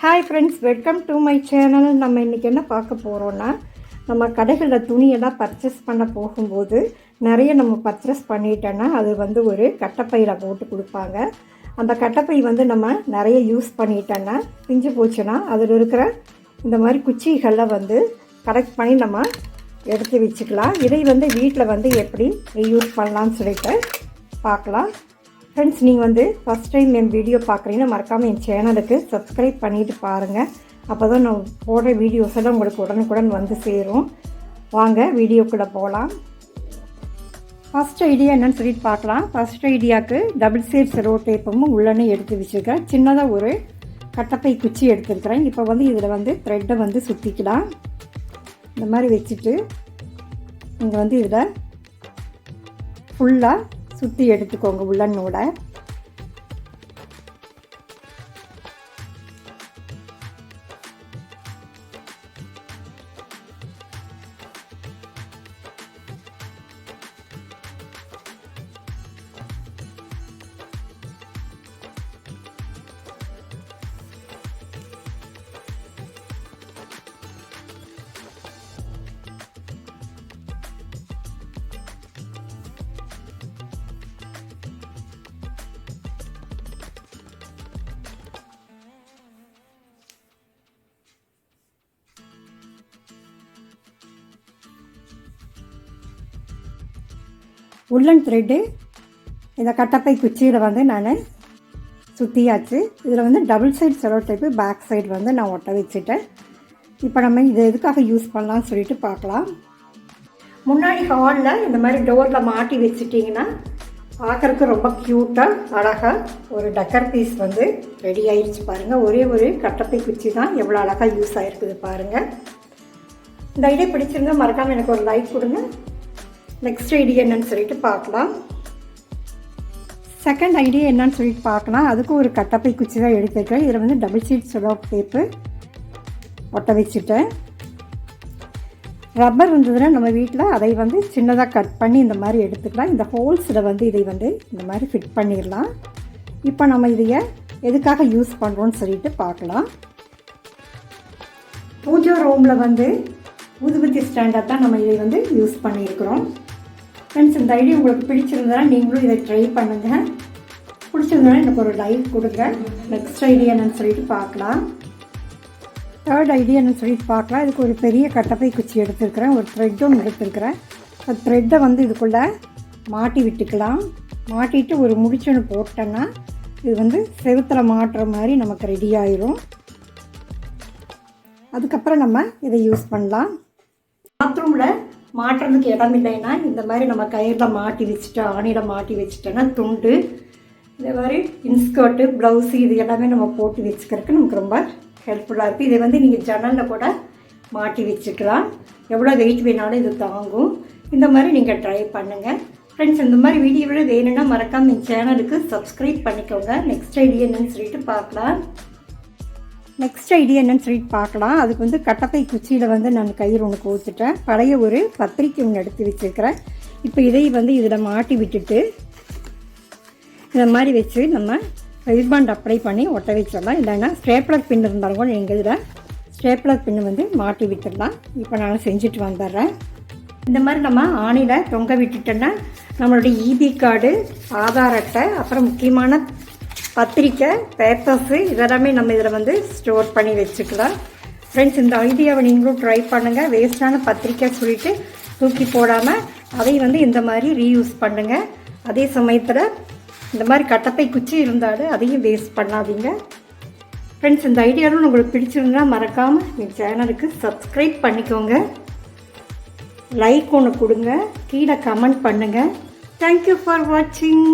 Hi friends welcome to my channel நம்ம இன்றைக்கி என்ன பார்க்க போகிறோன்னா நம்ம கடைகளில் துணியெல்லாம் பர்ச்சேஸ் பண்ண போகும்போது நிறைய நம்ம பர்ச்சேஸ் பண்ணிட்டோன்னா அது வந்து ஒரு கட்டப்பையில் போட்டு கொடுப்பாங்க. அந்த கட்டப்பை வந்து நம்ம நிறைய யூஸ் பண்ணிட்டோன்னா பிஞ்சு போச்சுன்னா அதில் இருக்கிற இந்த மாதிரி குச்சிகளை வந்து கலெக்ட் பண்ணி நம்ம எடுத்து வச்சுக்கலாம். இதை வந்து வீட்டில் வந்து எப்படி யூஸ் பண்ணலாம்னு சொல்லிட்டு பார்க்கலாம். ஃப்ரெண்ட்ஸ் நீங்கள் வந்து ஃபஸ்ட் டைம் என் வீடியோ பார்க்குறீங்கன்னா மறக்காமல் என் சேனலுக்கு சப்ஸ்கிரைப் பண்ணிவிட்டு பாருங்கள் அப்போ தான் நான் போடுற வீடியோஸ் எல்லாம் உங்களுக்கு உடனுக்குடன் வந்து சேரும். வாங்க வீடியோக்குள்ளே போகலாம் ஃபஸ்ட் ஐடியா என்னென்னு சொல்லிட்டு பார்க்கலாம். ஃபஸ்ட் ஐடியாவுக்கு டபுள் சைட் செலோ டேப்பும் உள்ளனே எடுத்து வச்சுருக்கேன். சின்னதாக ஒரு கட்டப்பை குச்சி எடுத்துருக்கிறேன். இப்போ வந்து இதில் வந்து த்ரெட்டை வந்து சுற்றிக்கலாம் இந்த மாதிரி வச்சுட்டு நீங்கள் வந்து இதில் ஃபுல்லாக சுற்றி எடுத்துக்கோங்க உள்ளன்னோட உள்ளன் த்ரெட்டு இந்த கட்டப்பை குச்சியில் வந்து நான் சுற்றியாச்சு இதில் வந்து double side cello tape back side வந்து நான் ஒட்ட வச்சுட்டேன். இப்போ நம்ம இது எதுக்காக யூஸ் பண்ணலாம்னு சொல்லிட்டு பார்க்கலாம். முன்னாடி ஹாலில் இந்த மாதிரி டோரில் மாட்டி வச்சுட்டிங்கன்னா பார்க்குறதுக்கு ரொம்ப க்யூட்டாக அழகாக ஒரு டக்கர் பீஸ் வந்து ரெடி ஆயிடுச்சு பாருங்கள் ஒரே ஒரு கட்டப்பை குச்சி தான் எவ்வளோ அழகாக யூஸ் ஆகிருக்குது பாருங்கள் இந்த ஐடியா பிடிச்சிருந்தா மறக்காமல் எனக்கு ஒரு லைக் கொடுங்க. நெக்ஸ்ட் ஐடியா என்னன்னு சொல்லிட்டு பார்க்கலாம். செகண்ட் ஐடியா என்னன்னு சொல்லிட்டு பார்க்கலாம். அதுக்கு ஒரு கட்டப்பை குச்சி தான் எடுத்துருக்கேன். இதில் வந்து டபுள் ஷீட் செலோப் டேப்பு ஒட்ட வச்சுட்டேன். ரப்பர் இருந்ததுன்னா நம்ம வீட்டில் அதை வந்து சின்னதாக கட் பண்ணி இந்த மாதிரி எடுத்துக்கலாம். இந்த ஹோல்ஸில் வந்து இதை வந்து இந்த மாதிரி ஃபிட் பண்ணிடலாம். இப்போ நம்ம இதைய எதுக்காக யூஸ் பண்ணுறோன்னு சொல்லிட்டு பார்க்கலாம். பூஜா ரூமில் வந்து ஊதுபத்தி ஸ்டாண்டாக தான் நம்ம இதை வந்து யூஸ் பண்ணியிருக்கிறோம். ஃப்ரெண்ட்ஸ் இந்த ஐடியா உங்களுக்கு பிடிச்சிருந்தா நீங்களும் இதை ட்ரை பண்ணுங்கள் பிடிச்சிருந்தா எனக்கு ஒரு லைக் கொடுங்க. நெக்ஸ்ட் ஐடியா என்னன்னு சொல்லிட்டு பார்க்கலாம். தேர்ட் ஐடியா என்னன்னு சொல்லிட்டு பார்க்கலாம். இதுக்கு ஒரு பெரிய கட்டப்பை குச்சி எடுத்துருக்கிறேன். ஒரு த்ரெட்டும் ஒன்று எடுத்துருக்கிறேன். அந்த த்ரெட்டை வந்து இதுக்குள்ளே மாட்டி விட்டுக்கலாம். மாட்டிட்டு ஒரு முடிச்சுன்னு போட்டோன்னா இது வந்து செவுத்தில் மாட்டுற மாதிரி நமக்கு ரெடி ஆயிரும். அதுக்கப்புறம் நம்ம இதை யூஸ் பண்ணலாம். பாத்ரூமில் மாட்டுறதுக்கு இடம் இல்லைன்னா இந்த மாதிரி நம்ம கயிறில் மாட்டி வச்சுட்டோம் ஆணியில் மாட்டி வச்சுட்டோன்னா துண்டு இதே மாதிரி இன்ஸ்கர்ட்டு ப்ளவுஸு இது எல்லாமே நம்ம போட்டு வச்சுக்கிறதுக்கு நமக்கு ரொம்ப ஹெல்ப்ஃபுல்லாக இருக்குது இதை வந்து நீங்கள் ஜன்னலில் கூட மாட்டி வச்சுக்கலாம். எவ்வளோ வெயிட் வேணாலும் இது தாங்கும். இந்த மாதிரி நீங்கள் ட்ரை பண்ணுங்கள் ஃப்ரெண்ட்ஸ் இந்த மாதிரி வீடியோவில் வேணும்னா மறக்காமல் என் சேனலுக்கு சப்ஸ்கிரைப் பண்ணிக்கோங்க. நெக்ஸ்ட் ஐடியா என்னன்னு சொல்லிட்டு பார்க்கலாம். நெக்ஸ்ட் ஐடியா என்னன்னு சொல்லிட்டு பார்க்கலாம். அதுக்கு வந்து கட்டப்பை குச்சியில் வந்து நான் கயிறு ஒன்று கோத்துட்டேன். பழைய ஒரு பத்திரிக்கை ஒன்று எடுத்து வச்சுருக்கிறேன். இப்போ இதை வந்து இதில் மாட்டி விட்டுட்டு இந்த மாதிரி வச்சு நம்ம ரிப்பாண்ட் அப்ளை பண்ணி ஒட்ட வச்சிடலாம். இல்லைன்னா ஸ்டேப்லர் பின் இருந்தாலும் கூட எங்கள் இதில் ஸ்டேப்ளர் பின் வந்து மாட்டி விட்டுடலாம். இப்போ நான் செஞ்சுட்டு வந்துடுறேன். இந்த மாதிரி நம்ம ஆணியில் தொங்க விட்டுட்டோன்னா நம்மளுடைய இபி கார்டு ஆதார் அட்டை அப்புறம் முக்கியமான பத்திரிக்கை பேப்பர்ஸு இதெல்லாமே நம்ம இதில் வந்து ஸ்டோர் பண்ணி வச்சுக்கலாம். ஃப்ரெண்ட்ஸ் இந்த ஐடியாவை நீங்களும் ட்ரை பண்ணுங்கள் வேஸ்ட்டான பத்திரிக்கை சொல்லிட்டு தூக்கி போடாமல் அதை வந்து இந்த மாதிரி ரீயூஸ் பண்ணுங்கள் அதே சமயத்தில் இந்த மாதிரி கட்டப்பை குச்சி இருந்தாலும் அதையும் வேஸ்ட் பண்ணாதீங்க. ஃப்ரெண்ட்ஸ் இந்த ஐடியாவும் உங்களுக்கு பிடிச்சிருந்தா மறக்காமல் என் சேனலுக்கு சப்ஸ்கிரைப் பண்ணிக்கோங்க. லைக் ஒன்று கொடுங்க. கீழே கமெண்ட் பண்ணுங்கள் தேங்க்யூ ஃபார் வாட்சிங்